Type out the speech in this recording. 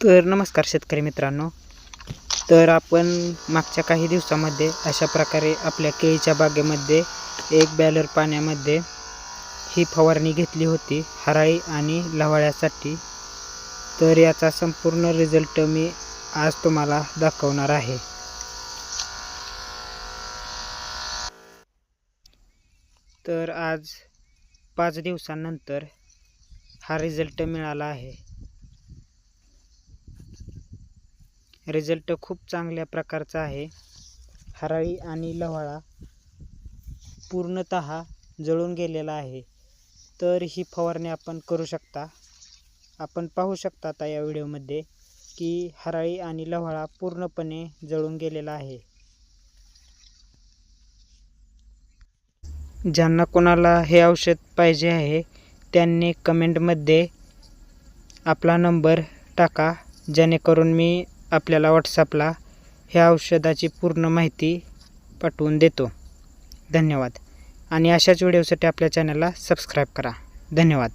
तर नमस्कार शेतकरी मित्रांनो. तर आपण मागच्या काही दिवसामध्ये अशा प्रकारे आपल्या केळीच्या बागेमध्ये एक बॅलर पाण्यामध्ये ही फवारणी घेतली होती हराळी आणि लवाळ्यासाठी. तर याचा संपूर्ण रिझल्ट मी आज तुम्हाला दाखवणार आहे. तर आज पाच दिवसानंतर हा रिझल्ट मिळाला आहे. रिझल्ट खूप चांगल्या प्रकारचा आहे. हराळी आणि लव्हाळा पूर्णत जळून गेलेला आहे. तर ही फवारणी आपण करू शकता. आपण पाहू शकता आता या व्हिडिओमध्ये की हराळी आणि लव्हाळा पूर्णपणे जळून गेलेला आहे. ज्यांना कोणाला हे औषध पाहिजे आहे त्यांनी कमेंटमध्ये आपला नंबर टाका. जेणेकरून मी आपल्याला व्हॉट्सअपला ह्या औषधाची पूर्ण माहिती पाठवून देतो. धन्यवाद. आणि अशाच व्हिडिओसाठी आपल्या चॅनलला सबस्क्राईब करा. धन्यवाद.